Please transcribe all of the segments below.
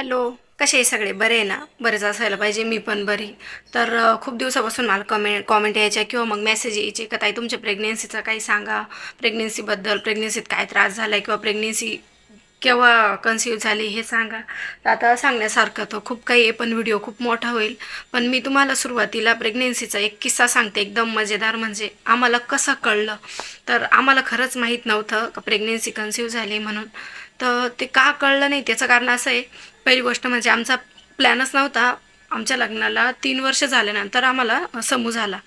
Hello कसे आहे सगळे? बरे आहे ना? बरेच असायला पाहिजे मी पण बरी. तर खूप दिवसापासून मला कमेंट कॉमेंट यायच्या किंवा मग मेसेज यायचे का ताई तुमच्या प्रेग्नेन्सीचं काही सांगा. प्रेग्नेन्सीबद्दल प्रेग्नेन्सीत काय त्रास झाला आहे किंवा प्रेग्नेन्सी केव्हा कन्सिव्ह झाली हे सांगा. तर आता सांगण्यासारखं तर खूप काही आहे पण व्हिडिओ खूप मोठा होईल. पण मी तुम्हाला सुरुवातीला प्रेग्नेन्सीचा एक किस्सा सांगते एकदम मजेदार. म्हणजे आम्हाला कसं कळलं? तर आम्हाला खरंच माहीत नव्हतं का प्रेग्नेन्सी कन्सिव्ह झाली म्हणून. तर ते का कळलं नाही? त्याचं कारण असं आहे पहिली गोष्ट म्हणजे आमचा प्लॅनच नव्हता. आमच्या लग्नाला तीन वर्ष झाल्यानंतर आम्हाला समूह झाला.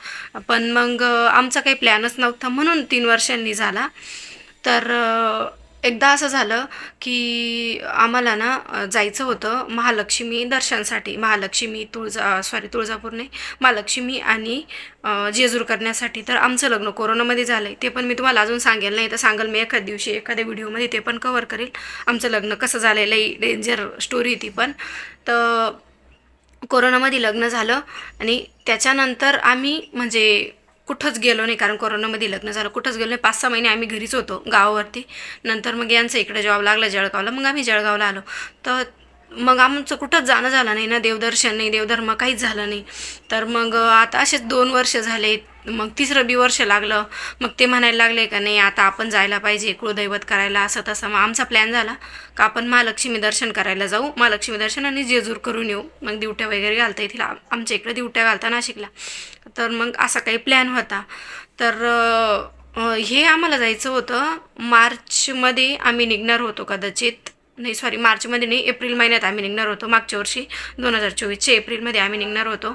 पण मग आमचा काही प्लॅनच नव्हता म्हणून तीन वर्षांनी झाला. तर एकदा असं झालं की आम्हाला ना जायचं होतं महालक्ष्मी दर्शनसाठी. महालक्ष्मी तुळजा सॉरी तुळजापूर नाही महालक्ष्मी आणि जेजूर करण्यासाठी. तर आमचं लग्न कोरोनामध्ये झालं आहे ते पण मी तुम्हाला अजून सांगेल. नाही तर सांगेल मी एखाद्या दिवशी एखाद्या व्हिडिओमध्ये ते पण कवर करेल. आमचं लग्न कसं झालेलं आहे डेंजर स्टोरी ती पण. तर कोरोनामध्ये लग्न झालं आणि त्याच्यानंतर आम्ही म्हणजे कुठंच गेलो नाही कारण कोरोनामध्ये लग्न झालं. कुठंच गेलो नाही. पाच सहा महिने आम्ही घरीच होतो गावावरती. नंतर मग यांचं इकडे जॉब लागला जळगावला. मग आम्ही जळगावला आलो. तर मग आमचं कुठंच जाणं झालं नाही ना देवदर्शन नाही देवधर्म काहीच झालं नाही. तर मग आता असेच दोन वर्ष झाले मग तिसरं बी वर्ष लागलं. मग ते म्हणायला लागले का नाही आता आपण जायला पाहिजे कुळदैवत करायला असं तसं. मग आमचा प्लॅन झाला का आपण महालक्ष्मी दर्शन करायला जाऊ. महालक्ष्मी दर्शन आणि जेजूर करून येऊ. मग दिवट्या वगैरे घालता येतील. आमच्या इकडे दिवट्या घालता नाशिकला. तर मग असा काही प्लॅन होता. तर हे आम्हाला जायचं होतं. मार्चमध्ये आम्ही निघणार होतो कदाचित. नाही सॉरी मार्चमध्ये नाही एप्रिल महिन्यात आम्ही निघणार होतो. मागच्या वर्षी दोन हजार चोवीसच्या एप्रिलमध्ये आम्ही निघणार होतो.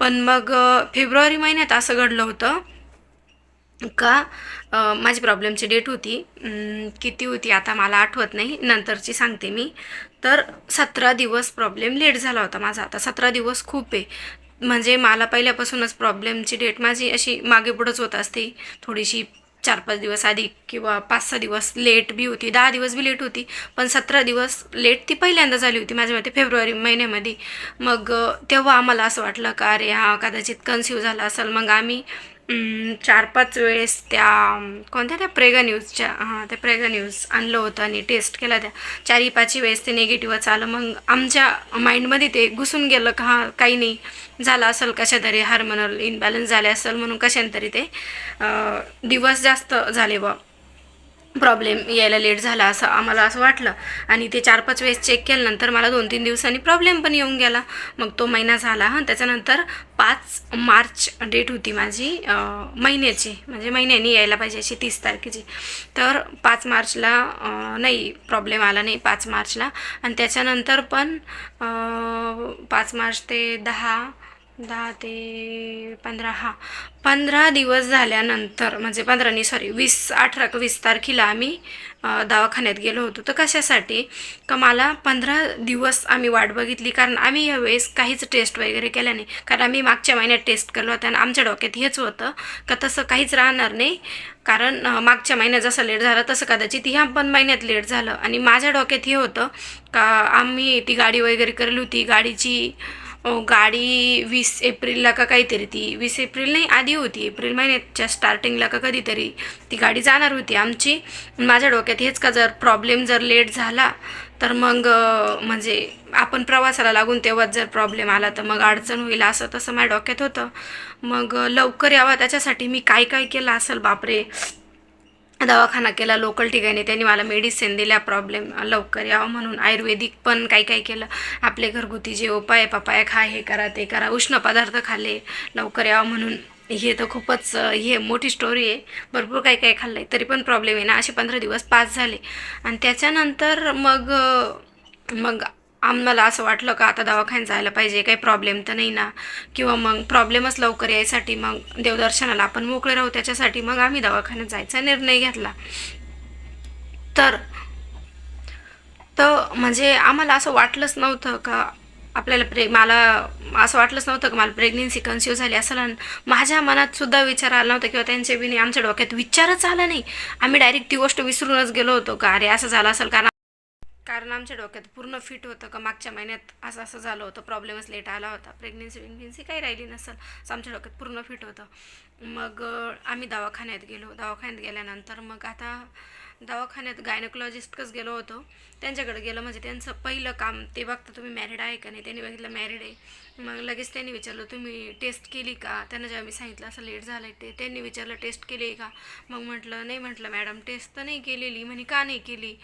पण मग फेब्रुवारी महिन्यात असं घडलं होतं का माझी प्रॉब्लेमची डेट होती. किती होती आता मला आठवत नाही. नंतरची सांगते मी. तर सतरा दिवस प्रॉब्लेम लेट झाला होता माझा. आता सतरा दिवस खूप आहे. म्हणजे मला पहिल्यापासूनच प्रॉब्लेमची डेट माझी अशी मागे पुढंच होत असते. थोडीशी चार पाच दिवस आधी किंवा पाच सहा दिवस लेट बी होती. दहा दिवस बी लेट होती पण सतरा दिवस लेट ती पहिल्यांदा झाली होती माझ्या मते फेब्रुवारी महिन्यामध्ये. मग तेव्हा आम्हाला असं वाटलं का अरे हा कदाचित कन्सिव्ह झाला असेल. मग आम्ही चार पाच वेळेस त्या कोणत्या त्या प्रेगा न्यूजच्या हां त्या प्रेगा न्यूज आणलं होतं आणि टेस्ट केला त्या. चारी पाचही वेळेस ते निगेटिव्हच आलं. मग आमच्या माइंडमध्ये ते घुसून गेलं का हां काही नाही. झालं असेल कशा तरी हार्मोनल इनबॅलन्स झाले असेल म्हणून कशाने ते दिवस जास्त झाले बा प्रॉब्लेम यायला लेट झाला असं आम्हाला असं वाटलं. आणि ते चार पाच वेळेस चेक केल्यानंतर मला दोन तीन दिवसांनी प्रॉब्लेम पण येऊन गेला. मग तो महिना झाला हां. त्याच्यानंतर पाच मार्च डेट होती माझी महिन्याची. म्हणजे महिन्यानी यायला पाहिजे अशी तीस तारखेची. तर पाच मार्चला नाही प्रॉब्लेम आला नाही पाच मार्चला. आणि त्याच्यानंतर पण पाच मार्च ते दहा दहा ते पंधरा हा. पंधरा दिवस झाल्यानंतर म्हणजे पंधरा नाही सॉरी वीस अठरा वीस तारखेला आम्ही दवाखान्यात गेलो होतो. तर कशासाठी? का मला पंधरा दिवस आम्ही वाट बघितली कारण आम्ही यावेळेस काहीच टेस्ट वगैरे केल्या नाही. कारण आम्ही मागच्या महिन्यात टेस्ट केलं होतं आणि आमच्या डोक्यात हेच होतं का तसं काहीच राहणार नाही. कारण मागच्या महिन्यात जसं लेट झालं तसं कदाचित ह्या पण महिन्यात लेट झालं. आणि माझ्या डोक्यात हे होतं का आम्ही ती गाडी वगैरे केली होती. गाडीची गाडी वीस एप्रिलला का काहीतरी ती वीस एप्रिल नाही आधी होती. एप्रिल महिन्याच्या स्टार्टिंगला का कधीतरी ती गाडी जाणार होती आमची. माझ्या डोक्यात हेच का जर प्रॉब्लेम जर लेट झाला तर मग म्हणजे आपण प्रवासाला लागून तेव्हाच जर प्रॉब्लेम आला तर मग अडचण होईल असं तसं माझ्या डोक्यात होतं. मग लवकर यावा त्याच्यासाठी मी काय काय केलं असेल बापरे. दवाखाना केला लोकल ठिकाणी. त्यांनी मला मेडिसिन दिल्या प्रॉब्लेम लवकर यावं म्हणून. आयुर्वेदिक पण काही काही केलं. आपले घरगुती जे उपाय आहे, पपाया खा हे करा ते करा. उष्ण पदार्थ खाल्ले लवकर यावं म्हणून. हे तर खूपच हे मोठी स्टोरी आहे. भरपूर काही काही खाल्लं आहे तरी पण प्रॉब्लेम आहे ना. असे पंधरा दिवस पास झाले. आणि त्याच्यानंतर मग मग आम्हाला असं वाटलं का आता दवाखान्यात जायला पाहिजे काही प्रॉब्लेम तर नाही ना. किंवा मग प्रॉब्लेमच लवकर यायसाठी मग देवदर्शनाला आपण मोकळे राहू त्याच्यासाठी मग आम्ही दवाखान्यात जायचा निर्णय घेतला. तर तर म्हणजे आम्हाला असं वाटलंच नव्हतं का आपल्याला प्रे मला असं वाटलंच नव्हतं की मला प्रेग्नेन्सी कन्सिव्ह झाली असं आणि माझ्या मनात सुद्धा विचार आला नव्हता किंवा त्यांच्या नाही आमच्या डोक्यात विचारच आला नाही. आम्ही डायरेक्ट ती गोष्ट विसरूनच गेलो होतो का अरे असं झालं असेल कारण कारण आमच्या डोक्यात पूर्ण फिट होतं का मागच्या महिन्यात असं असं झालं होतं. प्रॉब्लेमच लेट आला होता. प्रेग्नेन्सी प्रेग्नेन्सी काही राहिली नसेल. असं आमच्या डोक्यात पूर्ण फिट होतं. मग आम्ही दवाखान्यात गेलो. दवाखान्यात गेल्यानंतर मग आता दवाखान्यात गायनकोलॉजिस्टकच गेलो होतो. त्यांच्याकडे गेलो. म्हणजे त्यांचं पहिलं काम ते बघता तुम्ही मॅरिड आहे का नाही? त्यांनी बघितलं मॅरिड आहे. मग लगेच त्यांनी विचारलं तुम्ही टेस्ट केली का? त्यांना जेव्हा मी सांगितलं असं लेट झालं ते. त्यांनी विचारलं टेस्ट केली आहे का? मग म्हटलं नाही म्हटलं मॅडम टेस्ट तर नाही केलेली. म्हणे का नाही केली?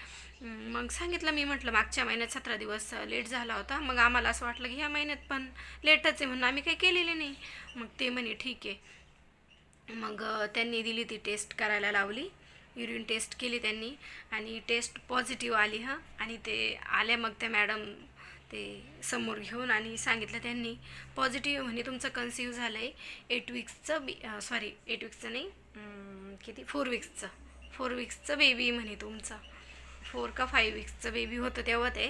मग सांगितलं मी म्हटलं मागच्या महिन्यात सतरा दिवस लेट झाला होता. मग आम्हाला असं वाटलं की ह्या महिन्यात पण लेटच आहे म्हणून आम्ही काही केलेली नाही. मग ते म्हणे ठीक आहे. मग त्यांनी दिली ती टेस्ट करायला लावली. युरिन टेस्ट केली त्यांनी आणि टेस्ट पॉझिटिव्ह आली हां. आणि ते आल्या मग त्या मॅडम ते समोर घेऊन आणि सांगितलं त्यांनी पॉझिटिव्ह म्हणे तुमचं कन्सिव्ह झालं आहे एट वीक्सचं बी सॉरी एट वीक्सचं नाही किती? फोर वीक्सचं फोर वीक्सचं बेबी म्हणे तुमचं. फोर का फाईव्ह विक्सचं बेबी होतं तेव्हा ते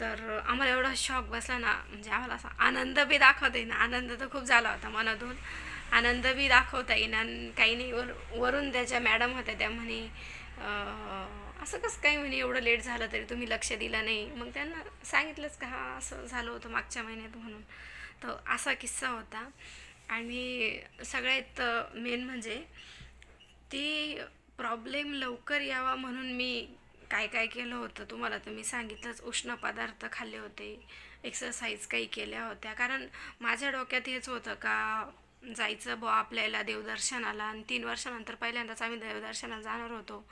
तर आम्हाला एवढा शॉक बसला ना म्हणजे आम्हाला असा आनंद बी दाखवते ना. आनंद तर खूप झाला होता मनातून. आनंद बी दाखवता येईना आणि काही नाही वर वरून त्याच्या मॅडम होत्या त्या म्हणे असं कसं काही म्हणे एवढं लेट झालं तरी तुम्ही लक्ष दिलं नाही? मग त्यांना सांगितलंच का हा असं झालं होतं मागच्या महिन्यात म्हणून. तर असा किस्सा होता. आणि सगळ्यात मेन म्हणजे ती प्रॉब्लेम लवकर यावा म्हणून मी काय काय केलं होतं तुम्हाला तर मी सांगितलंच उष्ण पदार्थ खाल्ले होते एक्सरसाइज काही केल्या होत्या. कारण माझ्या डोक्यात हेच होतं का जायचं बुवा आपल्याला देवदर्शनाला. आणि तीन वर्षानंतर पहिल्यांदाच आम्ही देवदर्शनाला जाणार होतो.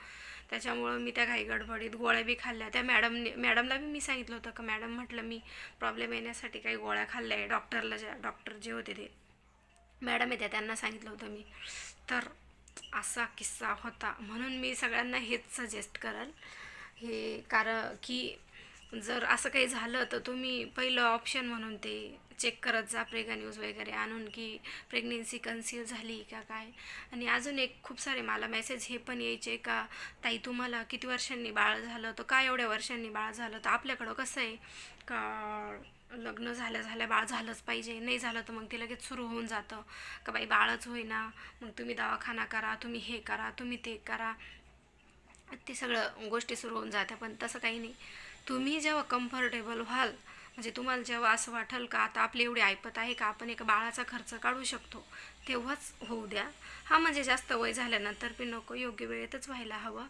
त्याच्यामुळं मी त्या घाई गडबडीत गोळ्या बी खाल्ल्या. त्या मॅडमने मॅडमला बी मी सांगितलं होतं का मॅडम म्हटलं मी प्रॉब्लेम येण्यासाठी काही गोळ्या खाल्ल्या आहे. डॉक्टरला ज्या डॉक्टर जे होते ते. मॅडम येत्या त्यांना सांगितलं होतं मी. तर असा किस्सा होता. म्हणून मी सगळ्यांना हेच सजेस्ट कराल. हे कारण की जर असं काही झालं तर तुम्ही पहिलं ऑप्शन म्हणून ते चेक करत जा प्रेगा न्यूज वगैरे आणून की प्रेग्नेन्सी कन्सील झाली का काय. आणि अजून एक खूप सारे मला मेसेज हे पण यायचे का ताई तुम्हाला किती वर्षांनी बाळ झालं तर काय एवढ्या वर्षांनी बाळ झालं? तर आपल्याकडं कसं आहे? का लग्न झाल्या झाल्या बाळ झालंच पाहिजे. नाही झालं तर मग ते लगेच सुरू होऊन जातं. का बाई बाळच होईना. मग तुम्ही दवाखाना करा तुम्ही हे करा तुम्ही ते करा. ते सगळं गोष्टी सुरू होऊन जात्या पण तसं काही नाही. तुम्ही जेव्हा कम्फर्टेबल व्हाल म्हणजे तुम्हाला जेव्हा असं वाटेल का आता आपली एवढी ऐपत आहे का आपण एका बाळाचा खर्च काढू शकतो तेव्हाच होऊ द्या. हा म्हणजे जास्त वय झाल्यानंतर पण नको योग्य वेळेतच व्हायला हवं.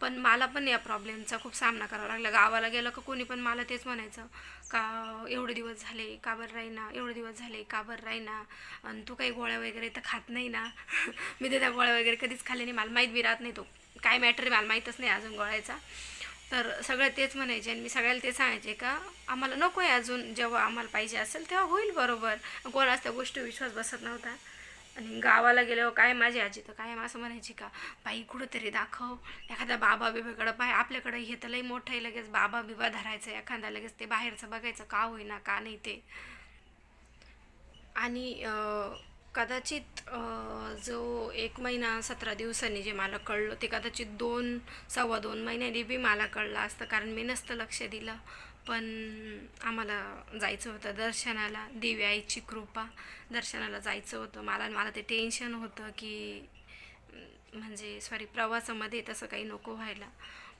पण मला पण या प्रॉब्लेमचा खूप सामना करावा लागला. गावाला गेलं का कोणी पण मला तेच म्हणायचं का एवढे दिवस झाले का बरं राहीना एवढे दिवस झाले का बरं राहीना आणि तू काही गोळ्या वगैरे तर खात नाही ना. मी तर त्या गोळ्या वगैरे कधीच खाल्ले नाही. मला माहीत बी राहत नाही तो. काय मॅटर मला माहीतच नाही अजून गोळ्याचा. तर सगळं तेच म्हणायचे आणि मी सगळ्याला ते सांगायचे का आम्हाला नको आहे अजून जेव्हा आम्हाला पाहिजे असेल तेव्हा होईल बरोबर. कोणाच त्या गोष्टी विश्वास बसत नव्हता. आणि गावाला गेल्यावर काय माझी आजी तर कायम असं म्हणायची का बाई कुठंतरी दाखव. एखादा बाबा बिबाकडं पाय. आपल्याकडं हे तर लई मोठं आहे. लगेच बाबा बिबा धरायचं एखादा लगेच ते बाहेरचं बघायचं. का होईना का नाही ते. आणि कदाचित जो एक महिना सतरा दिवसांनी जे मला कळलं ते कदाचित दोन सव्वा दोन महिन्यांनी बी मला कळलं असतं कारण मी नसतं लक्ष दिलं. पण आम्हाला जायचं होतं दर्शनाला दिव्या आईची कृपा दर्शनाला जायचं होतं. मला मला ते टेन्शन होतं की म्हणजे सॉरी प्रवासामध्ये तसं काही नको व्हायला.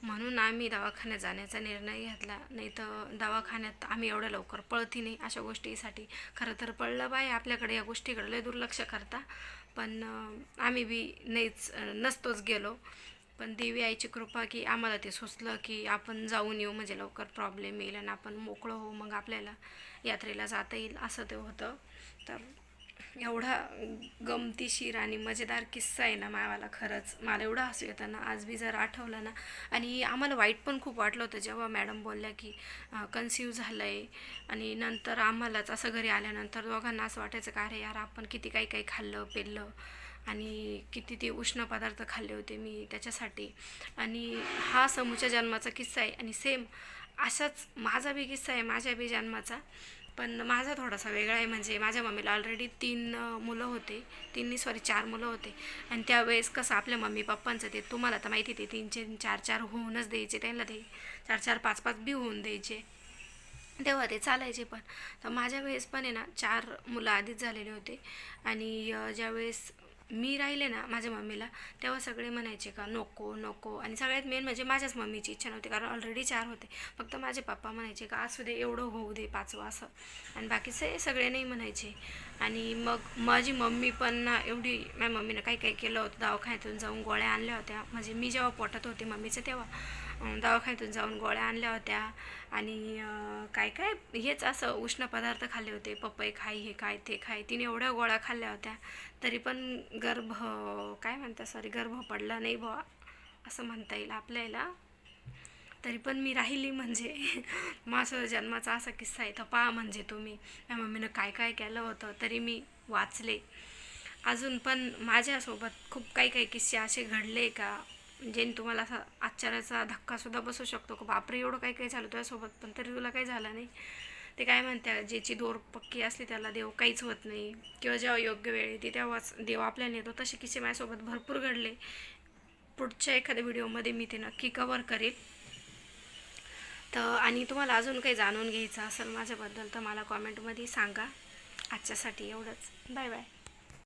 म्हणून आम्ही दवाखान्यात जाण्याचा निर्णय घेतला. नाही तर दवाखान्यात आम्ही एवढ्या लवकर पळती नाही अशा गोष्टीसाठी. खरं तर पडलं बाय आपल्याकडे या गोष्टीकडे लय दुर्लक्ष करता. पण आम्ही बी नाहीच नसतोच गेलो. पण देवी आईची कृपा की आम्हाला ते सुचलं की आपण जाऊन येऊ म्हणजे लवकर प्रॉब्लेम येईल आणि आपण मोकळं होऊ मग आपल्याला यात्रेला जाता येईल असं ते होतं. तर एवढा गमतीशीर आणि मजेदार किस्सा आहे ना मावाला खरंच. मला एवढं हसू येतं ना. आज बी जर आठवलं ना. आणि आम्हाला वाईट पण खूप वाटलं होतं जेव्हा मॅडम बोलल्या की कन्सिव्ह झालं आहे आणि नंतर आम्हालाच असं घरी आल्यानंतर दोघांना असं वाटायचं का अरे यार आपण किती काही काही खाल्लं पेल्लं आणि किती ते उष्ण पदार्थ खाल्ले होते मी त्याच्यासाठी. आणि हा समूच्या जन्माचा किस्सा आहे. आणि सेम असाच माझा बी किस्सा आहे माझ्या बी जन्माचा. पण माझा थोडासा वेगळा आहे. म्हणजे माझ्या मम्मीला ऑलरेडी तीन मुलं होते. तिन्ही सॉरी चार मुलं होते. आणि त्यावेळेस कसं आपल्या मम्मी पप्पांचं ते तुम्हाला तर माहिती ते तीन तीन चार चार होऊनच द्यायचे. त्यांना ते चार चार पाच पाच बी होऊन द्यायचे. तेव्हा ते चालायचे पण. तर माझ्या वेळेस पण आहे ना चार मुलं आधीच झालेले होते. आणि ज्यावेळेस मी राहिले ना माझ्या मम्मीला तेव्हा सगळे म्हणायचे का नको नको. आणि सगळ्यात मेन म्हणजे माझ्याच मम्मीची इच्छा नव्हती कारण ऑलरेडी चार होते. फक्त माझे पप्पा म्हणायचे का असू दे एवढं होऊ दे पाचवं असं. आणि बाकीचे सगळे नाही म्हणायचे. आणि मग माझी मम्मी पण ना एवढी माझ्या मम्मीनं काही काही केलं होतं दवाखान्यातून जाऊन गोळ्या आणल्या होत्या. म्हणजे मी जेव्हा पोटात होते मम्मीचं तेव्हा. दवाखान्यातून जाऊन गोळ्या आणल्या होत्या. आणि काय काय हेच असं उष्ण पदार्थ खाल्ले होते. पपई खाई हे काय ते खाय तिने एवढ्या गोळ्या खाल्ल्या होत्या. तरी पण गर्भ काय म्हणता सॉरी गर्भ पडला नाही बुवा असं म्हणता येईल आपल्याला. तरी पण मी राहिली म्हणजे. माझं जन्माचा असा किस्सा आहे. तर पहा म्हणजे तुम्ही. या मम्मीनं काय काय केलं होतं तरी मी वाचले. अजून पण माझ्यासोबत खूप काही काही किस्से असे घडले का? ज्याने तुम्हाला असा आश्चर्याचा धक्कासुद्धा बसू शकतो का? बापरे एवढं काही काही झालं तुझ्यासोबत? पण तरी तुला काही झालं नाही. ते काय म्हणतात ज्याची दोर पक्की असली त्याला देव काहीच होत नाही. किंवा जेव्हा योग्य वेळ येते तेव्हाच देव आपल्याला येतो. तसे किस्से माझ्यासोबत भरपूर घडले. पुढच्या एखाद्या व्हिडिओमध्ये मी ते नक्की कवर करेल तर आणि तुम्हाला अजून काही जाणून घ्यायचं असेल माझ्याबद्दल तर मला कॉमेंटमध्ये सांगा. आजच्यासाठी एवढंच. Bye bye